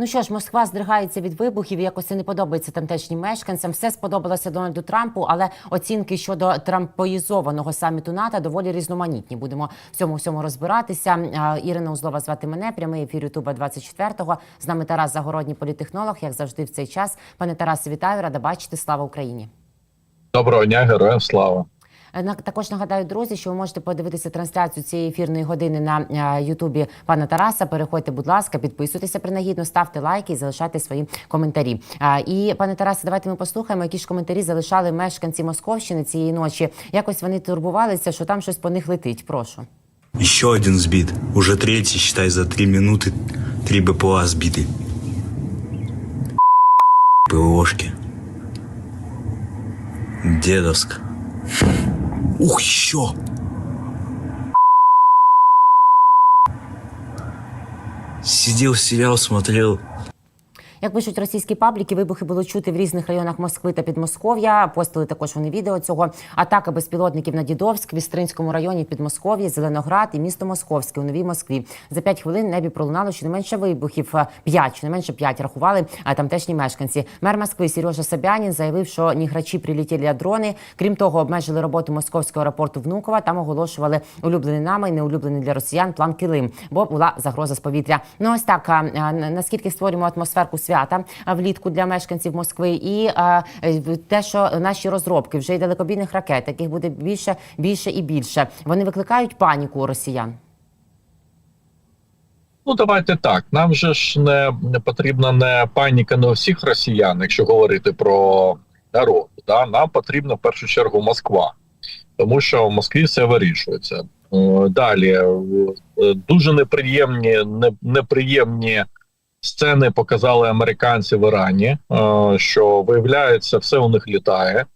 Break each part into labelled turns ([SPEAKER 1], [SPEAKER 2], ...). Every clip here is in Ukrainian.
[SPEAKER 1] Ну що ж, Москва здригається від вибухів. Якось це не подобається тамтешнім мешканцям. Все сподобалося Дональду Трампу, але оцінки щодо трампоїзованого саміту НАТО доволі різноманітні. Будемо в цьому всьому розбиратися. Ірина Узлова звати мене. Прямий ефір Ютуба 24-го. З нами Тарас Загородній, політехнолог. Як завжди, в цей час. Пане Тарасе, вітаю, рада бачити. Слава Україні.
[SPEAKER 2] Доброго дня, героям слава.
[SPEAKER 1] Е, Також нагадаю, друзі, що ви можете подивитися трансляцію цієї ефірної години на е, Ютубі пана Тараса. Переходьте, будь ласка, підписуйтеся принагідно, ставте лайки і залишайте свої коментарі. І пане Тарасе, давайте ми послухаємо, які ж коментарі залишали мешканці Московщини цієї ночі. Якось вони турбувалися, що там щось по них летить. Прошу.
[SPEAKER 3] Еще один сбит. Уже третий, считай, за три минуты три БПЛА сбиты. ПВОшки. Дедовск. Ух, еще! Сидел сериал, смотрел.
[SPEAKER 1] Як пишуть російські пабліки, вибухи було чути в різних районах Москви та Підмосков'я. Постили також вони відео цього. Атака безпілотників на Дідовськ, в Істринському районі Підмосков'я, Зеленоград і місто Московське у Новій Москві. За п'ять хвилин небі пролунало щонайменше вибухів. е, П'ять, щонайменше п'ять рахували а, тамтешні мешканці. Мер Москви Сережа Собянін заявив, що ні грачі прилетіли, дрони. Крім того, обмежили роботу московського аеропорту Внукова. Там оголошували улюблений нами, і неулюблений для росіян план Килим, бо була загроза з повітря. Ну ось так а, наскільки створюємо атмосферку свята влітку для мешканців Москви, і те, що наші розробки вже й далекобійних ракет, яких буде більше, більше і більше, вони викликають паніку у росіян.
[SPEAKER 2] Ну давайте так. Нам же ж не, не потрібна не паніка на всіх росіян, якщо говорити про народ. Да? Нам потрібна в першу чергу Москва, тому що в Москві все вирішується. Е, Далі е, дуже неприємні, не, неприємні сцени показали американці в Ірані, е, що виявляється, все у них літає.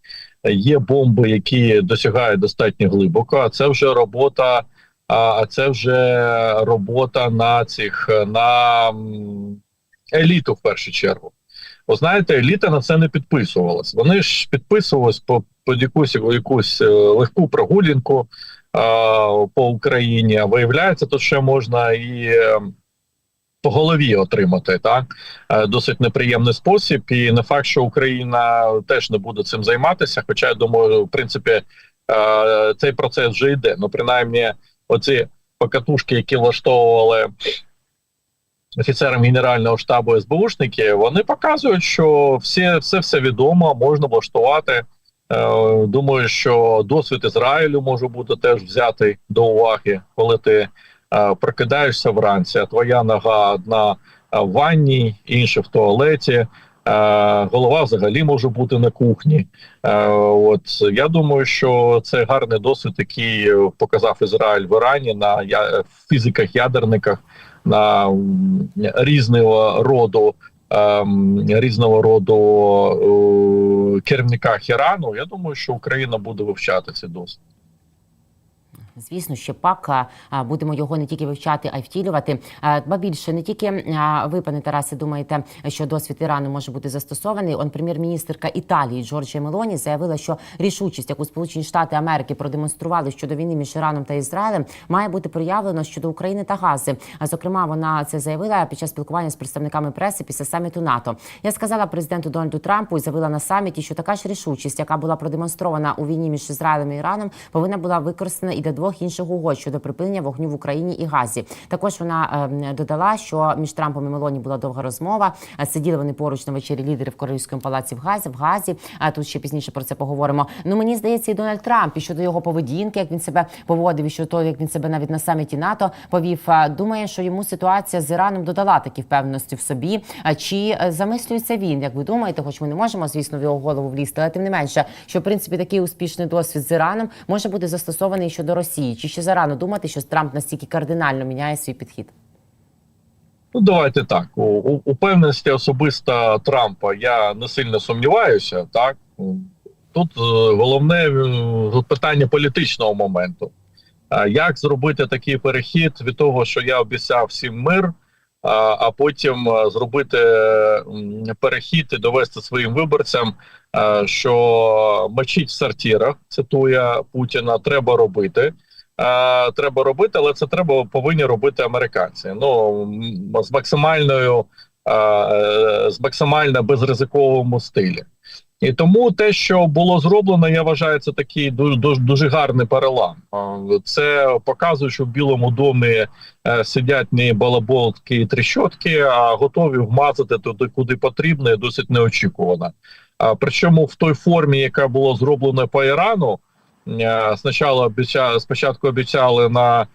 [SPEAKER 2] Є бомби, які досягають достатньо глибоко. А це вже робота. А це вже робота на цих на еліту в першу чергу. Ви знаєте, еліта на це не підписувалась. Вони ж підписувались по, по якусь, якусь е, легку прогулянку а, по Україні. А виявляється, тут ще можна і е, по голові отримати так Е, досить неприємний спосіб. І не факт, що Україна теж не буде цим займатися. Хоча я думаю, в принципі, е, цей процес вже йде. Ну, принаймні, оці покатушки, які влаштовували офіцерам Генерального штабу СБУшники, вони показують, що все все, все відомо, можна влаштувати. Е, Думаю, що досвід Ізраїлю може бути теж взятий до уваги, коли ти прокидаєшся вранці, а твоя нога одна е, в ванні, інша в туалеті. Е, голова взагалі може бути на кухні. Е, От я думаю, що це гарний досвід, який е, показав Ізраїль в Ірані на фізиках, ядерниках, на різного роду. Різного роду е, керівниках Ірану, я думаю, що Україна буде вивчати цей досвід.
[SPEAKER 1] Звісно, ще пак будемо його не тільки вивчати, а й втілювати. Ба більше не тільки ви, пане Тарасе, думаєте, що досвід Ірану може бути застосований. Он прем'єр-міністрка Італії Джорджія Мелоні заявила, що рішучість, яку Сполучені Штати Америки продемонстрували щодо війни між Іраном та Ізраїлем, має бути проявлено щодо України та Гази. А зокрема, вона це заявила під час спілкування з представниками преси після саміту НАТО. Я сказала президенту Дональду Трампу і заявила на саміті, що така ж рішучість, яка була продемонстрована у війні між Ізраїлем і Іраном, повинна була використана і для двох інших угод щодо припинення вогню в Україні і Газі. Також вона е, додала, що між Трампом і Мелоні була довга розмова. Е, Сиділи вони поруч на вечері лідерів в Королівському палаці в Газі. В Газі. А тут ще пізніше про це поговоримо. Ну мені здається, і Дональд Трамп і щодо його поведінки, як він себе поводив, і щодо того, як він себе навіть на саміті НАТО повів. е, Думає, що йому ситуація з Іраном додала такі впевненості в собі. Чи е, замислюється він, як ви думаєте, хоч ми не можемо, звісно, в його голову влізти, але тим не менше, що в принципі такий успішний досвід з Іраном може бути застосований щодо Росії? Чи ще зарано думати, що Трамп настільки кардинально міняє свій підхід?
[SPEAKER 2] Ну, давайте так. У, у упевненості особисто Трампа я не сильно сумніваюся. Так тут е, головне е, питання політичного моменту. Як зробити такий перехід від того, що я обіцяв всім мир, а, потім е, зробити перехід і довести своїм виборцям, е, що мочить в сортірах, цитує Путіна, треба робити. Е, треба робити, але це треба повинні робити американці. Ну з максимальною з максимально безризиковому стилі. І тому те, що було зроблено, я вважаю, це такий дуже, дуже, гарний перелам. Це показує, що в Білому домі е, сидять не балаболки і тріщотки, а готові вмазати туди, куди потрібно, і досить неочікувано. Причому в той формі, яка була зроблена по Ірану, е, спочатку обіцяли, на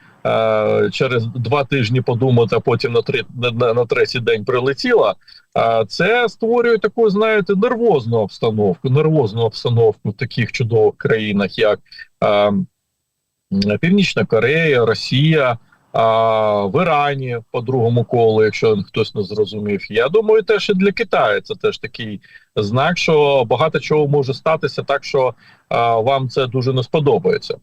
[SPEAKER 2] через два тижні подумати, а потім на, три, на, на, третій день прилетіла. А це створює таку, знаєте, нервозну обстановку, нервозну обстановку в таких чудових країнах, як е, Північна Корея, Росія, а, в Ірані по другому колу, якщо хтось не зрозумів. Я думаю, теж і для Китаю це теж такий знак, що багато чого може статися, так що а, вам це дуже не сподобається.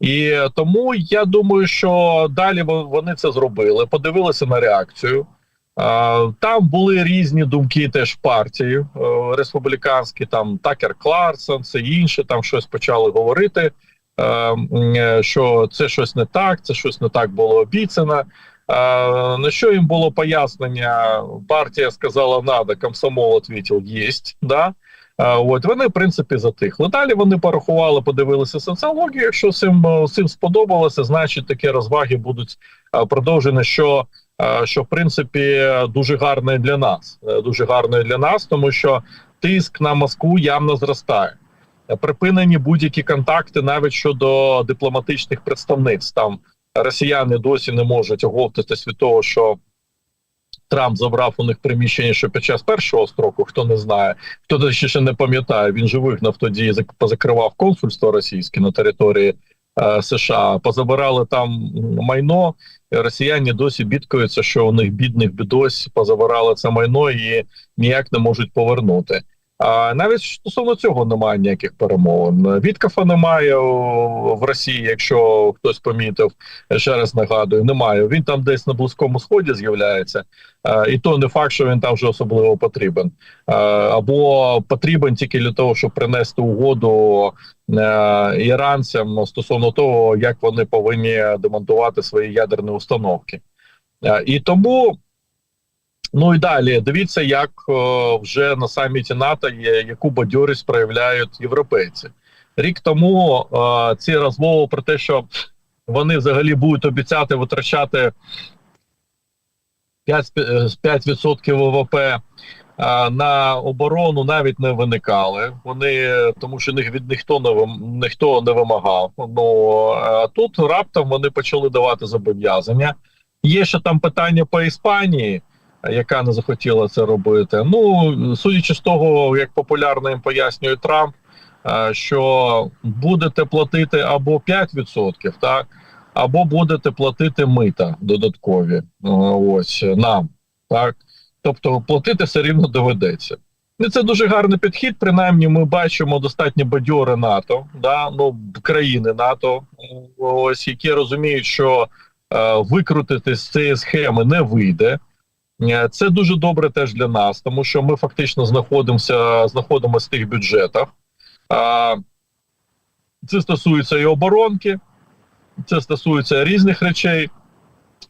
[SPEAKER 2] І тому я думаю, що далі вони це зробили, подивилися на реакцію. Там були різні думки теж партії е, республіканські, там Такер Кларсон, це інше, там щось почали говорити, що це щось не так, це щось не так було обіцяно. Е, На що їм було пояснення? Партія сказала надо, комсомол відповів єсть. Да? Е, От вони в принципі затихли. Далі вони порахували, подивилися соціологію. Якщо цим, е, цим сподобалося, значить такі розваги будуть е, продовжені. Що е, що в принципі дуже гарно для нас, Е, дуже гарно для нас, тому що тиск на Москву явно зростає. Припинені будь-які контакти навіть щодо дипломатичних представництв. Там росіяни досі не можуть оговтатись від того, що Трамп забрав у них приміщення, що під час першого строку, хто не знає, хто до ще не пам'ятає, він же вигнав тоді, зак- позакривав консульство російське на території е, США, позабирали там майно. Росіяни досі бідкаються, що у них бідних бідось позабирали це майно і ніяк не можуть повернути. А навіть стосовно цього немає ніяких перемовин. Віткафа немає в Росії, якщо хтось помітив. Ще раз нагадую, немає. Він там десь на близькому сході з'являється, і то не факт, що він там вже особливо потрібен. Або потрібен тільки для того, щоб принести угоду іранцям стосовно того, як вони повинні демонтувати свої ядерні установки. І тому. Ну і далі дивіться, як е, вже на саміті НАТО є яку бадьорість проявляють європейці. Рік тому е, ці розмови про те, що вони взагалі будуть обіцяти витрачати 5, е, 5% ВВП е, на оборону навіть не виникали. Вони тому, що них від ніхто не ніхто не вимагав. Ну а тут раптом вони почали давати зобов'язання. Є ще там питання по Іспанії яка не захотіла це робити. Ну судячи з того, як популярно їм пояснює Трамп, е, що будете платити або 5%, так, або будете платити мита додаткові. е, Ось нам, так. Тобто платити все рівно доведеться. І це дуже гарний підхід. Принаймні, ми бачимо достатньо бадьоре НАТО, да, ну країни НАТО, ось які розуміють, що е, викрутити з цієї схеми не вийде. Е, Це дуже добре теж для нас, тому що ми фактично знаходимося знаходимося в тих бюджетах. Це стосується і оборонки, це стосується різних речей,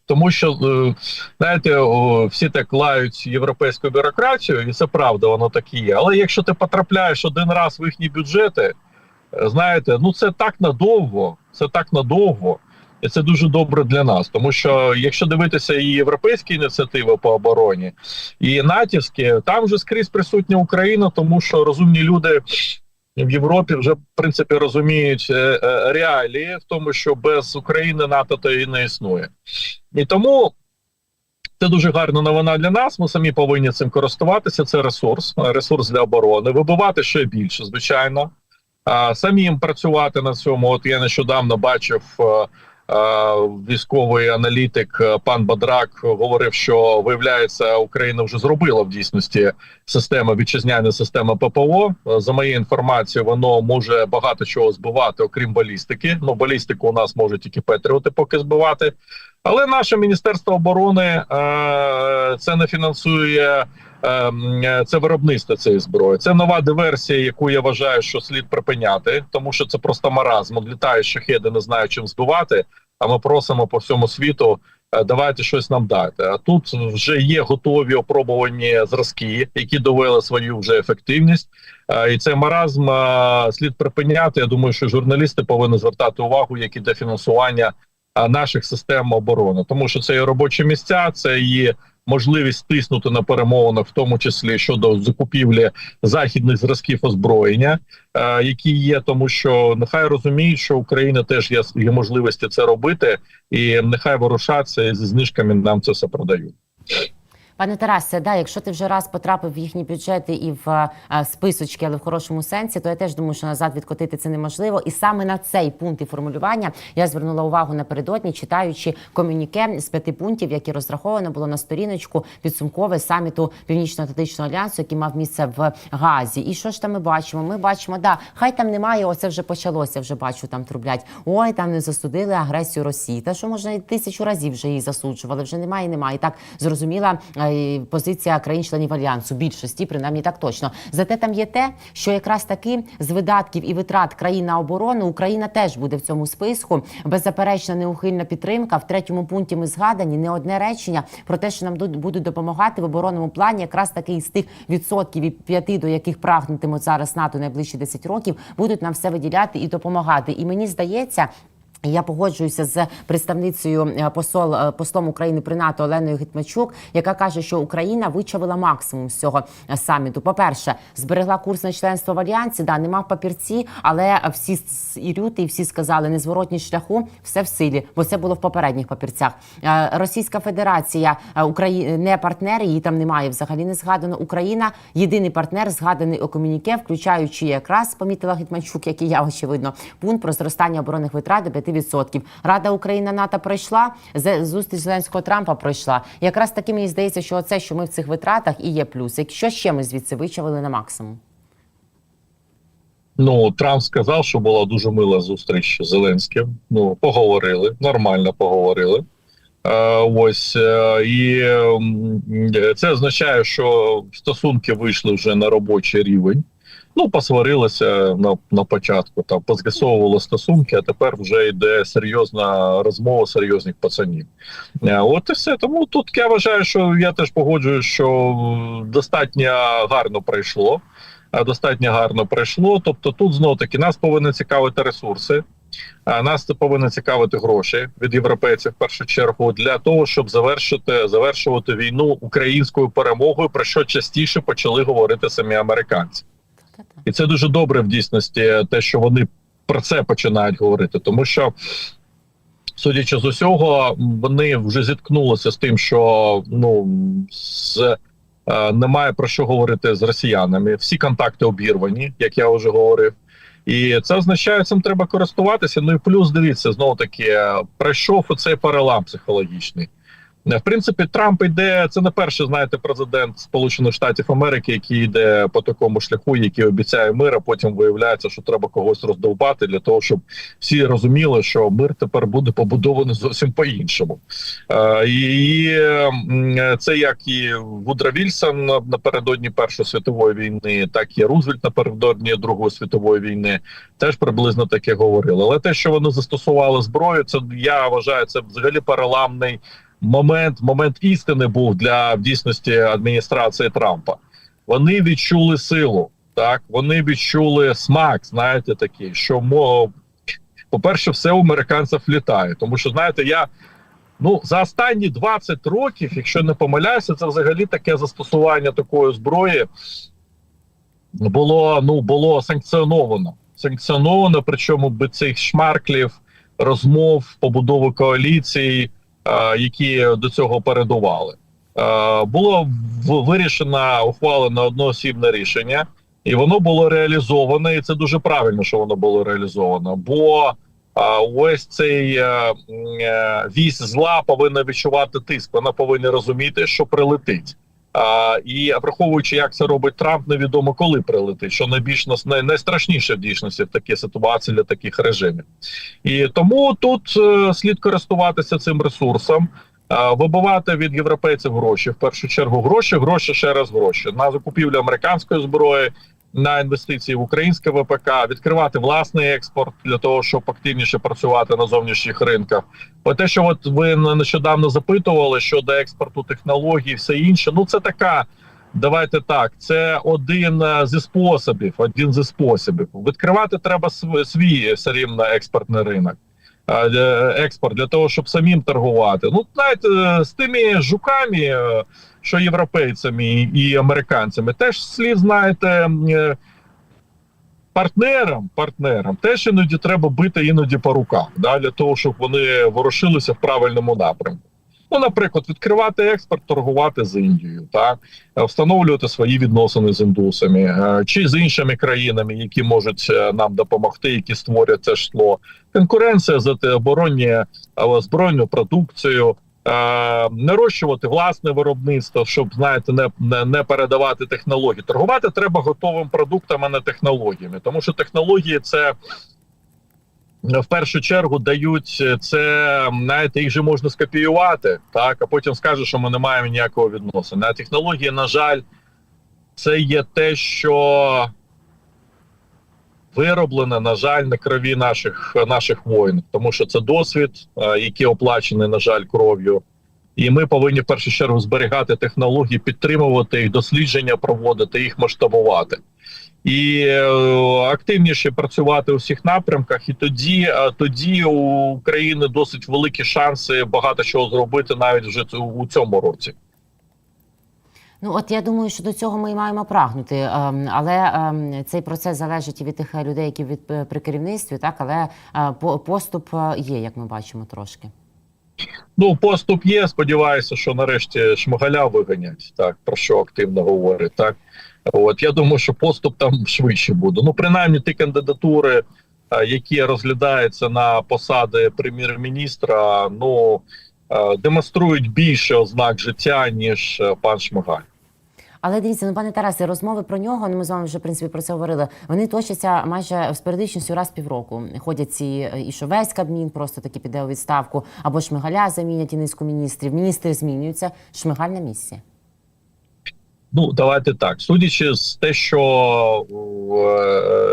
[SPEAKER 2] тому що, е, знаєте, всі так лають європейську бюрократію, і це правда, воно так є. Але якщо ти потрапляєш один раз в їхні бюджети, е, знаєте, ну це так надовго, це так надовго. І це дуже добре для нас, тому що якщо дивитися і європейські ініціативи по обороні, і натівські, там вже скрізь присутня Україна, тому що розумні люди в Європі вже в принципі розуміють е, е, реалії в тому, що без України НАТО то і не існує, і тому. Це дуже гарна новина для нас. Ми самі повинні цим користуватися. Це ресурс, ресурс для оборони. Вибивати ще більше, звичайно. А самим працювати на цьому. От я нещодавно бачив е, е, військовий аналітик е, пан Бадрак говорив, що виявляється, Україна вже зробила в дійсності система вітчизняна система ППО. За моєю інформацією, воно може багато чого збивати, окрім балістики. Ну балістику у нас може тільки Петріоти поки збивати. Але наше міністерство оборони е, це не фінансує це виробництво цієї зброї. Це нова диверсія, яку я вважаю, що слід припиняти, тому що це просто маразм. Літають шахеди, не знаю чим збивати. А ми просимо по всьому світу. е, Давайте щось нам дайте. А тут вже є готові опробувані зразки, які довели свою вже ефективність. Е, І цей маразм е, слід припиняти. Я думаю, що журналісти повинні звертати увагу, як іде фінансування наших систем оборони, тому що це і робочі місця, це і можливість тиснути на перемовинах, в тому числі щодо закупівлі західних зразків озброєння, е, які є, тому що нехай розуміють, що Україна теж є, є можливості це робити, і нехай ворушаться і зі знижками нам це все продають.
[SPEAKER 1] Пане Тарасе, да, якщо ти вже раз потрапив в їхні бюджети і в е, е, списочки, але в хорошому сенсі, то я теж думаю, що назад відкотити це неможливо. І саме на цей пункт і формулювання я звернула увагу напередодні, читаючи комюніке з п'яти пунктів, які розраховано було на сторіночку підсумкове саміту Північно-Атлантичного альянсу, який мав місце в Газі. І що ж там ми бачимо? Ми бачимо, да, хай там немає. Оце вже почалося. Вже бачу, там трублять. Ой, там не засудили агресію Росії. Та що можна і тисячу разів вже її засуджували. Вже немає, немає. І так зрозуміла е, позиція країн-членів альянсу. Більшості, принаймні так точно. Зате там є те, що якраз таки з видатків і витрат країн на оборону Україна теж буде в цьому списку. Беззаперечна неухильна підтримка. В третьому пункті ми згадані не одне речення про те, що нам будуть допомагати в оборонному плані, якраз таки із тих відсотків і п'яти, до яких прагнутимуть зараз НАТО найближчі 10 років, будуть нам все виділяти і допомагати. І мені здається. Я погоджуюся з представницею е, посол е, послом України при НАТО Оленою Гетмачук, яка каже, що Україна вичавила максимум з цього е, саміту. По перше, зберегла курс на членство в альянсі. Да, нема в папірці, але всі і Рюти, і всі сказали незворотність шляху, все в силі, бо це було в попередніх папірцях. Російська Федерація Україна не партнер, її там немає взагалі не згадано. Україна єдиний партнер, згаданий у комюніке, включаючи якраз помітила Гетманчук, як і я очевидно, пункт про зростання оборонних витрат до 5%. Рада Україна НАТО пройшла, зустріч Зеленського Трампа пройшла. Якраз таки мені здається, що оце, що ми в цих витратах, і є плюс. Якщо ще ми звідси вичавили на максимум.
[SPEAKER 2] Ну Трамп сказав, що була дуже мила зустріч з Зеленським. Ну поговорили, нормально поговорили. Е, ось е, і м, це означає, що стосунки вийшли вже на робочий рівень. Ну, посварилися на, на початку, там поз'ясовували стосунки, а тепер вже йде серйозна розмова серйозних пацанів. Е, От і все. Тому тут я вважаю, що я теж погоджуюсь, що достатньо гарно пройшло. е, Достатньо гарно пройшло. Тобто, тут знов таки нас повинні цікавити ресурси. А нас це повинні цікавити гроші від європейців в першу чергу для того, щоб завершити завершувати війну українською перемогою, про що частіше почали говорити самі американці. І це дуже добре в дійсності, те, що вони про це починають говорити, тому що. Судячи з усього, вони вже зіткнулися з тим, що ну з е, немає про що говорити з росіянами. Всі контакти обірвані, як я вже говорив. І це означає, цим треба користуватися. Ну і плюс дивіться, знову таки пройшов оцей перелам психологічний. В принципі, Трамп йде. Це не перший, знаєте, президент Сполучених Штатів Америки, який йде по такому шляху, який обіцяє мир, а потім виявляється, що треба когось роздовбати для того, щоб всі розуміли, що мир тепер буде побудований зовсім по-іншому. Е, і це як і Вудро Вільсон на- напередодні Першої світової війни, так і Рузвельт напередодні Другої світової війни теж приблизно таке говорили. Але те, що вони застосували зброю, це я вважаю, це взагалі переламний момент. Момент істини був для в дійсності адміністрації Трампа. Вони відчули силу. Так, вони відчули смак, знаєте, такий, що мо, по-перше, все у американців літає. Тому що, знаєте, я ну за останні 20 років, якщо не помиляюся, це взагалі таке застосування такої зброї було ну було санкціоновано. Санкціоновано, причому би цих шмарклів, розмов, побудови коаліції, які до цього передували. Е, було вирішено ухвалено одноосібне рішення, і воно було реалізоване. І це дуже правильно, що воно було реалізовано. Бо а, ось цей е, е, вісь зла повинна відчувати тиск. Вона повинна розуміти, що прилетить. А, і враховуючи, як це робить Трамп, невідомо коли прилетить, що найбільш най, найстрашніше в дійсності в такій ситуації для таких режимів. І тому тут е, слід користуватися цим ресурсом, е, вибивати від європейців гроші. В першу чергу гроші, гроші ще раз гроші на закупівлю американської зброї. На інвестиції в українське ВПК, відкривати власний експорт для того, щоб активніше працювати на зовнішніх ринках. Бо те, що от ви нещодавно запитували щодо експорту технологій, все інше, ну це така. Давайте так, це один е, зі способів. Один зі способів. Відкривати треба св- свій все рівно експортний ринок. Е, Експорт для того, щоб самим торгувати. Ну, знаєте, з тими жуками, е, що європейцями і американцями, теж слід знаєте. е, Партнерам, партнерам теж іноді треба бити іноді по руках, да, для того, щоб вони ворушилися в правильному напрямку. Ну, наприклад, відкривати експорт, торгувати з Індією, так е, встановлювати свої відносини з індусами е, чи з іншими країнами, які можуть е, нам допомогти, які створять це житло. Конкуренція за те оборонні збройну продукцію, нарощувати власне виробництво, щоб знаєте, не, не, не передавати технології. Торгувати треба готовим продуктом, а не технологіями, тому що технології це. В першу чергу дають це, знаєте, їх же можна скопіювати, так а потім скажуть, що ми не маємо ніякого відносини. А технології, на жаль, це є те, що вироблене, на жаль, на крові наших наших воїнів, тому що це досвід, е, який оплачений, на жаль, кров'ю. І ми повинні в першу чергу зберігати технології, підтримувати їх, дослідження проводити, їх масштабувати. І е, активніше працювати у всіх напрямках, і тоді, е, тоді у України досить великі шанси багато чого зробити навіть вже у цьому році.
[SPEAKER 1] Ну от я думаю, що до цього ми і маємо прагнути. Ем, Але ем, цей процес залежить і від тих е, людей, які від при керівництві, так але поступ є, як ми бачимо, трошки.
[SPEAKER 2] Ну, поступ є. Сподіваюся, що нарешті Шмигаля виганять, так про що активно говорить. Так от я думаю, що поступ там швидше буде. Ну, принаймні, ті кандидатури, е, які розглядаються на посади прем'єр-міністра, ну е, демонструють більше ознак життя ніж е, пан Шмигаль.
[SPEAKER 1] Але дивіться, ну пане Тарасе, розмови про нього. Ну ми з вами вже в принципі про це говорили. Вони точаться майже з періодичністю раз півроку. Ходять ці і що весь Кабмін просто таки піде у відставку, або Шмигаля замінять і низку міністрів. Міністри змінюються. Шмигаль на місці.
[SPEAKER 2] Ну, давайте так. Судячи з те, що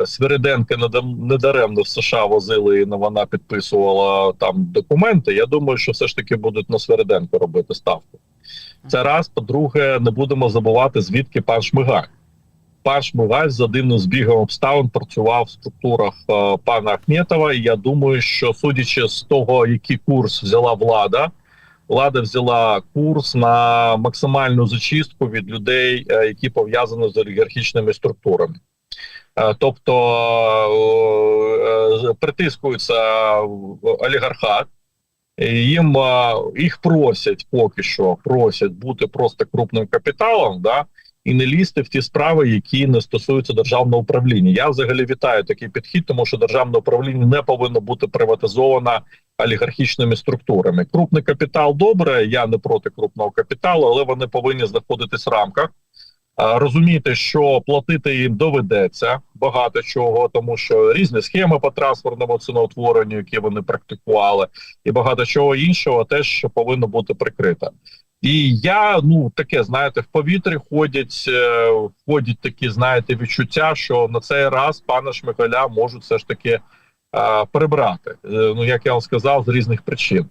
[SPEAKER 2] е, Свириденка недам- недаремно в США возили і вона підписувала там документи. Я думаю, що все ж таки будуть на Свириденко робити ставку. Це раз. По-друге, не будемо забувати, звідки пан Шмигаль. Пан Шмигаль за дивним збігом обставин працював в структурах е, пана Ахметова. І я думаю, що судячи з того, який курс взяла влада, влада взяла курс на максимальну зачистку від людей, е, які пов'язані з олігархічними структурами. Е, Тобто е, притискується олігархат, їм їх просять поки що просять бути просто крупним капіталом, да, і не лізти в ті справи, які не стосуються державного управління. Я взагалі вітаю такий підхід, тому що державне управління не повинно бути приватизовано олігархічними структурами. Крупний капітал добре. Я не проти крупного капіталу, але вони повинні знаходитись в рамках. Розуміти, що платити їм доведеться багато чого, тому що різні схеми по трансферному ціноутворенню, які вони практикували, і багато чого іншого теж повинно бути прикрито. І я ну таке знаєте, в повітрі ходять, е, ходять такі, знаєте, відчуття, що на цей раз пана Шмигаля можуть все ж таки е, прибрати. Е, ну як я вам сказав, з різних причин.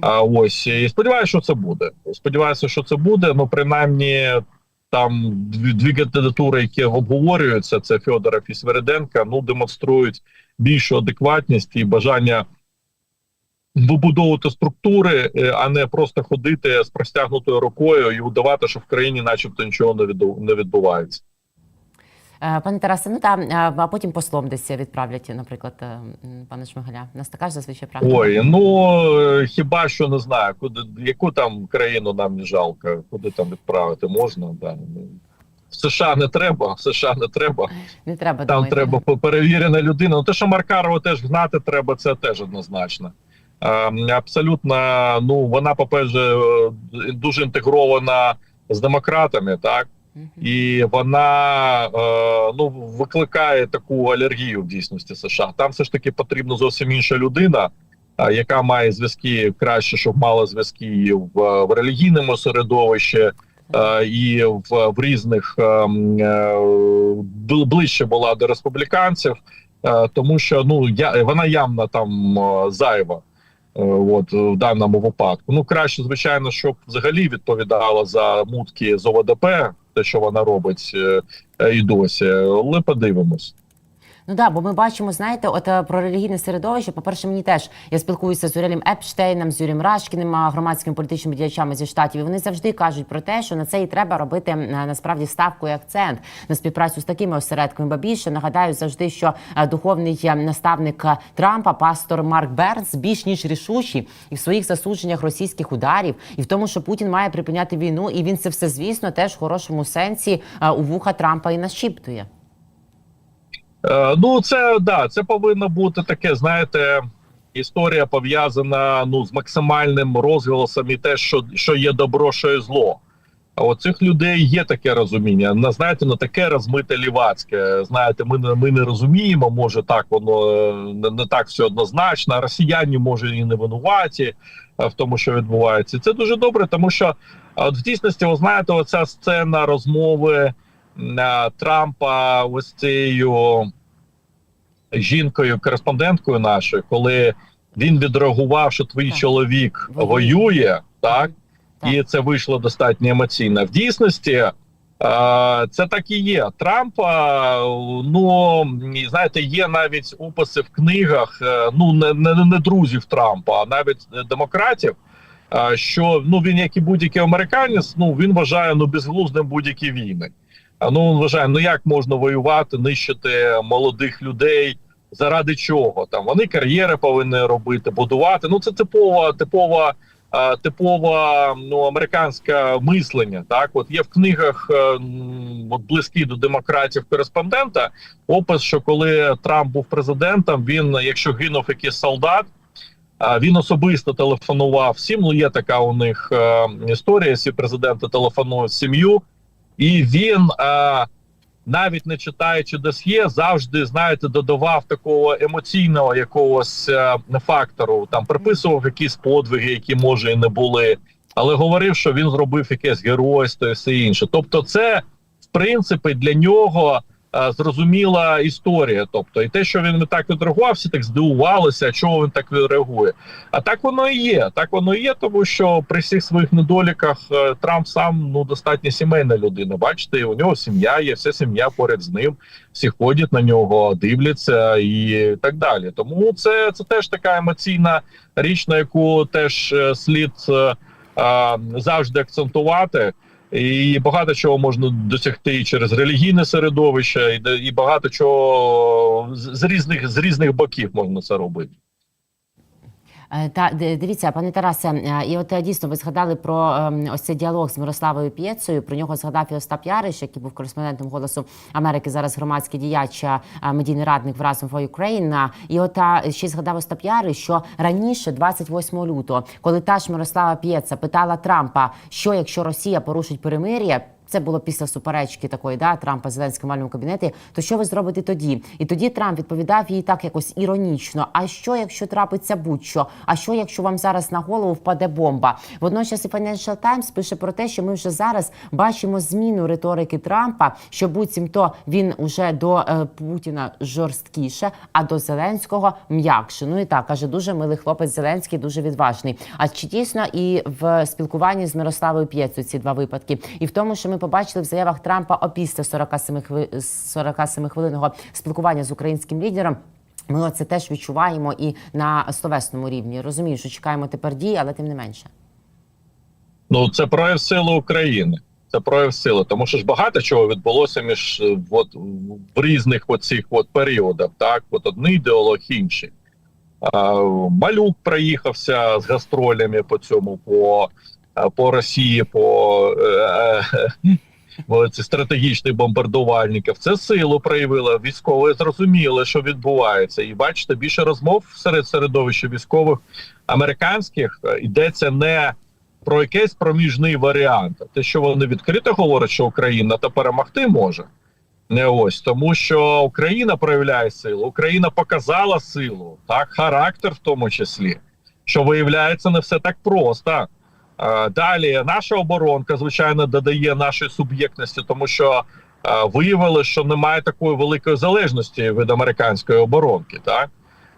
[SPEAKER 2] А ось і сподіваюся, що це буде. Сподіваюся, що це буде. Ну принаймні там дві, дві кандидатури, які обговорюються, це Федоров і Свериденка, ну демонструють більшу адекватність і бажання вибудовувати структури, е, а не просто ходити з простягнутою рукою і удавати, що в країні, начебто, нічого не відбувається.
[SPEAKER 1] Е, Пане Тарасе, ну там а потім послом десь відправлять, наприклад, е, м, Шмигаля. Нас така ж зазвичай практика.
[SPEAKER 2] Ой, ну е, хіба що не знаю, куди яку там країну нам не жалко, куди там відправити можна. Да. ну, В США не треба, в США не треба.
[SPEAKER 1] Не треба
[SPEAKER 2] Там
[SPEAKER 1] думаєте?
[SPEAKER 2] треба перевірена людина. Ну те, що Маркарова теж знати треба, це теж однозначно. Е, абсолютно, ну вона, по-перше, е, дуже інтегрована з демократами, так і вона е, ну викликає таку алергію в дійсності США. Там все ж таки потрібна зовсім інша людина, яка має зв'язки краще, щоб мала зв'язки в, в релігійному середовищі, е, і в, в різних е, м, е, бл- ближче була до республіканців, е, тому що ну я вона явно там е, зайва. Е, От в даному випадку. Ну краще, звичайно, щоб взагалі відповідала за мутки з ОВДП, те, що вона робить е, і досі. Але подивимось.
[SPEAKER 1] Ну да, бо ми бачимо, знаєте, от е, про релігійне середовище. По-перше, мені теж я спілкуюся з Юрієм Епштейном, з Юрієм Рашкіним, громадськими політичними діячами зі штатів. І вони завжди кажуть про те, що на це і треба робити е, насправді ставку і акцент на співпрацю з такими осередками. Ба більше нагадаю завжди, що е, духовний наставник Трампа, пастор Марк Бернс, більш ніж рішучий і в своїх засудженнях російських ударів, і в тому, що Путін має припиняти війну, і він це все, звісно, теж в хорошому сенсі у вуха Трампа і нашіптує.
[SPEAKER 2] Е, ну, це да, це повинно бути таке, знаєте, історія пов'язана ну з максимальним розголосом і те, що, що є добро, що є зло. А у цих людей є таке розуміння. На знаєте, на таке розмите лівацьке. Знаєте, ми не ми не розуміємо, може так воно е, не, не так все однозначно. а Росіяни може і не винуваті е, в тому, що відбувається. Це дуже добре, тому що от в дійсності, ви знаєте, оця сцена розмови Трампа ось цією жінкою, кореспонденткою нашою, коли він відреагував, що твій
[SPEAKER 1] Так.
[SPEAKER 2] чоловік
[SPEAKER 1] Воює.
[SPEAKER 2] воює, так?
[SPEAKER 1] Так.
[SPEAKER 2] і це вийшло достатньо емоційно. В дійсності е, це так і є. Трампа, ну знаєте, є навіть описи в книгах, е, ну не, не, не друзів Трампа, а навіть е, демократів. е, Що ну він, як і будь-який американець, ну він вважає ну безглуздим будь-які війни. Ну він вважає, ну як можна воювати, нищити молодих людей. Заради чого там вони кар'єри повинні робити, будувати. Ну це типова, типова, типова ну американське мислення. Так, от є в книгах е, от близькі до демократів кореспондента. Опис, що коли Трамп був президентом, він, якщо гинув якийсь солдат, він особисто телефонував всім. Ну є така у них е, історія. Всі президенти телефонують сім'ю, і він. Е, навіть не читаючи досьє, завжди знаєте, додавав такого емоційного якогось е, фактору. Там приписував якісь подвиги, які може і не були, але говорив, що він зробив якесь геройство і все інше. Тобто, це в принципі для нього зрозуміла історія. Тобто, і те, що він не так відреагував, всі так здивувалися, чого він так реагує. А так воно і є. Так воно і є, тому що при всіх своїх недоліках е, Трамп сам ну достатньо сімейна людина. Бачите, у нього сім'я є, вся сім'я поряд з ним, всі ходять на нього, дивляться і так далі. Тому це, це теж така емоційна річ, на яку теж е, слід е, е, завжди акцентувати. І багато чого можна досягти через релігійне середовище, і, і багато чого з різних з різних боків можна це робити.
[SPEAKER 1] Е, Та дивіться, пане Тарасе, е, і от е, дійсно ви згадали про ем, ось цей діалог з Мирославою П'єцею. Про нього згадав і Остап Яриш, який був кореспондентом голосу Америки. Зараз громадський діяч, медійний радник в Разом for. І от ще згадав Остап Яриш, що раніше, 28 лютого, коли та ж Мирослава П'єца питала Трампа, що якщо Росія порушить перемир'я. Це було після суперечки такої, да Трампа з Зеленським в мальному кабінеті. То що ви зробите тоді? І тоді Трамп відповідав їй так якось іронічно. А що, якщо трапиться будь-що? А що, якщо вам зараз на голову впаде бомба? Водночас і Financial Times пише про те, що ми вже зараз бачимо зміну риторики Трампа, що буцімто він уже до е, Путіна жорсткіше, а до Зеленського м'якше. Ну і так каже, дуже милий хлопець Зеленський, дуже відважний. А чи дійсно і в спілкуванні з Мирославою П'єцю ці два випадки, і в тому, що ми побачили в заявах Трампа опісля 47 хви- 47 хвилинного спілкування з українським лідером. Ми це теж відчуваємо і на словесному рівні. Розумію, що чекаємо тепер дії, але тим не менше.
[SPEAKER 2] Ну це прояв сили України. Це прояв сили, тому що ж багато чого відбулося між е, от в різних оцих от періодах. Так, от одний ідеолог інший. А, Малюк проїхався з гастролями по цьому, по, по Росії, по е, е, стратегічних бомбардувальників. Це силу проявило. Військові зрозуміли, що відбувається. І бачите, більше розмов серед середовища військових американських е, йдеться не про якийсь проміжний варіант. Те, що вони відкрито говорять, що Україна то перемогти може. Не ось тому, що Україна проявляє силу, Україна показала силу, так характер в тому числі, що виявляється не все так просто. Е, Далі наша оборонка, звичайно, додає нашої суб'єктності, тому що е, виявили, що немає такої великої залежності від американської оборонки, так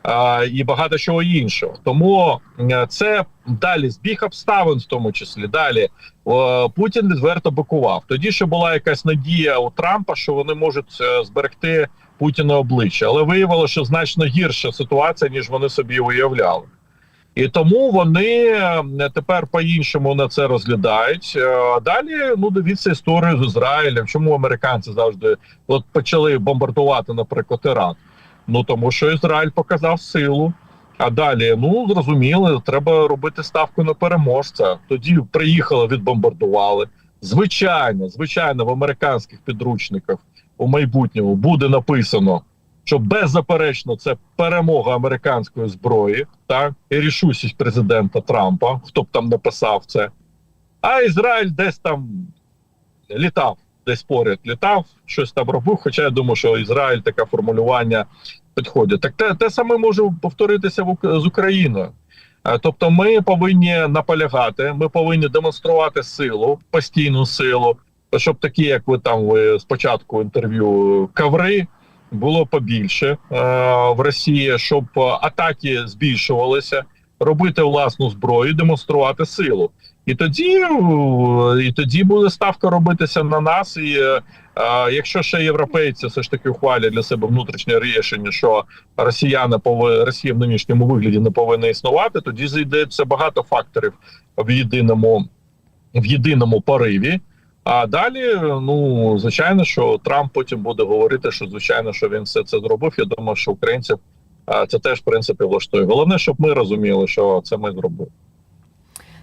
[SPEAKER 2] Е, і багато чого іншого. Тому це далі збіг обставин, в тому числі далі. Путін відверто бикував. Тоді ще була якась надія у Трампа, що вони можуть зберегти Путіна обличчя, але виявилося, що значно гірша ситуація, ніж вони собі уявляли. І тому вони е, тепер по-іншому на це розглядають. Е, Далі ну дивіться історію з Ізраїлем. Чому американці завжди от почали бомбардувати, наприклад, Іран? Ну тому що Ізраїль показав силу. А далі, ну зрозуміло, треба робити ставку на переможця. Тоді приїхали, відбомбардували. Звичайно, звичайно, в американських підручниках у майбутньому буде написано, що беззаперечно це перемога американської зброї, так і рішучість президента Трампа, хто б там написав це. А Ізраїль десь там літав, десь поряд літав, щось там робив. Хоча я думаю, що Ізраїль таке формулювання підходить. Так те, те саме може повторитися в з Україною. Е, Тобто, ми повинні наполягати, ми повинні демонструвати силу, постійну силу, щоб такі, як ви там ви спочатку інтерв'ю каври. Було побільше е, в Росії, щоб е, атаки збільшувалися, робити власну зброю, демонструвати силу. І тоді, е, і тоді буде ставка робитися на нас. І е, якщо ще європейці все ж таки ухвалять для себе внутрішнє рішення, що росіяни пови Росія в нинішньому вигляді не повинна існувати, тоді зійдеться багато факторів в єдиному в єдиному пориві. А далі, ну звичайно, що Трамп потім буде говорити, що звичайно, що він все це зробив. Я думаю, що українців це теж в принципі влаштує. Головне, щоб ми розуміли, що це ми зробили.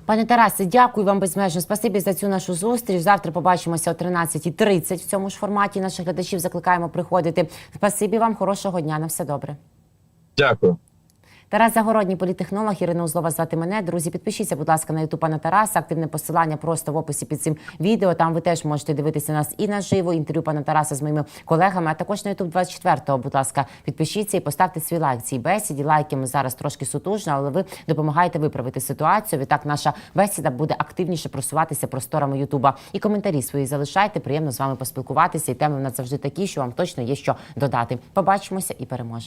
[SPEAKER 1] Пане Тарасе, дякую вам безмежно. Спасибі за цю нашу зустріч. Завтра побачимося о 13.30 в цьому ж форматі. Наших глядачів закликаємо приходити. Спасибі вам, хорошого дня. На все добре.
[SPEAKER 2] Дякую.
[SPEAKER 1] Тарас Загородній, політехнолог, Ірина Узлова звати мене. Друзі, підпишіться, будь ласка, на ютуб пана Тараса. Активне посилання просто в описі під цим відео. Там ви теж можете дивитися нас і наживо. Інтерв'ю пана Тараса з моїми колегами. А також на ютуб 24-го, Будь ласка, підпишіться і поставте свій лайк цій бесіді. Лайки ми зараз трошки сутужно, але ви допомагаєте виправити ситуацію. Відтак наша бесіда буде активніше просуватися просторами Ютуба. І коментарі свої залишайте. Приємно з вами поспілкуватися. І теми в нас завжди такі, що вам точно є що додати. Побачимося і переможемо.